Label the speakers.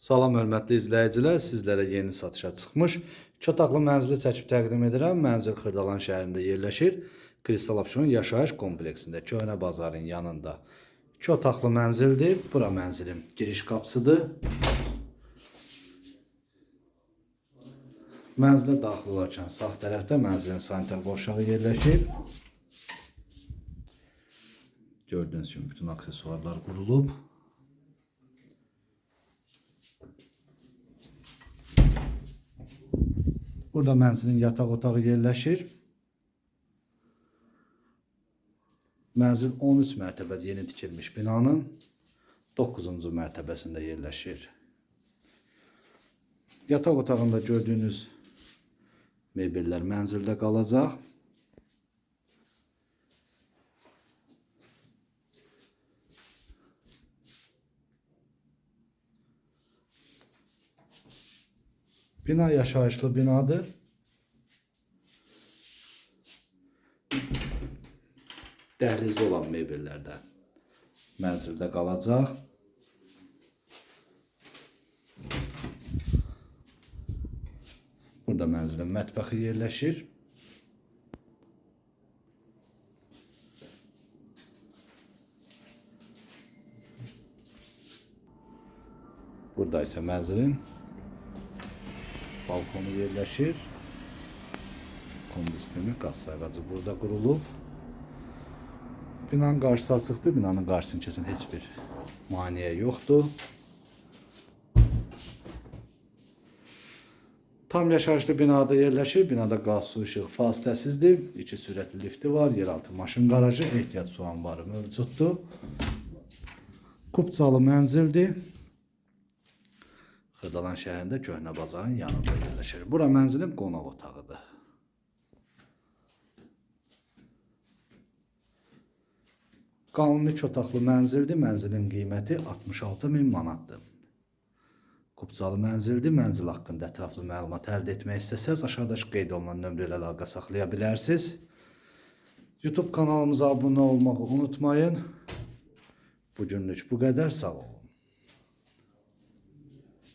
Speaker 1: Salam hörmətli izləyicilər, sizlərə yeni satışa çıxmış çotaqlı mənzili çəkib təqdim edirəm. Mənzil Xırdalan şəhərində yerləşir. Kristal Option yaşayış kompleksində Köhnə bazarın yanında. Çotaqlı mənzildir. Bura mənzilin giriş qapısıdır. Mənzilə daxil olarkən sağ tərəfdə mənzilin sanitar qovşağı yerləşir. Gördüyünüz kimi bütün aksesuarlar qurulub. Burada mənzilin yataq otağı yerləşir. Mənzil 13 mərtəbəli yeni tikilmiş binanın 9-cu mərtəbəsində yerləşir. Yataq otağında gördüyünüz mebellər mənzildə qalacaq. Bina yaşayışlı binadır. Dəhlizdə olan mebellər də mənzildə qalacaq. Burada mənzilin mətbəxi yerləşir. Burada isə mənzilin balkonu yerləşir. Kombi sistemi, qaz sayğacı burada qurulub. Binanın qarşısı açıqdır. Binanın qarşısını kəsən heç bir maneə yoxdur. Tam yaşayışlı binada yerləşir. Binada qaz, su, işıq fasiləsizdir. İki sürətli lifti var. Yeraltı maşın qarajı, ehtiyat su anbarı mövcuddur. Kupçalı mənzildir. Xırdalan şəhərində Köhnə bazarın yanında yerləşir. Bura mənzilin qonaq otağıdır. Qanuni çotaqlı mənzildir. Mənzilin qiyməti 66 min manatdır. Kupçalı mənzildir. Mənzil haqqında ətraflı məlumat əldə etmək istəsəz aşağıdakı qeyd olunan nömrə ilə əlaqə saxlaya bilərsiniz. YouTube kanalımıza abunə olmağı unutmayın. Bugünlük bu qədər. Sağ olun.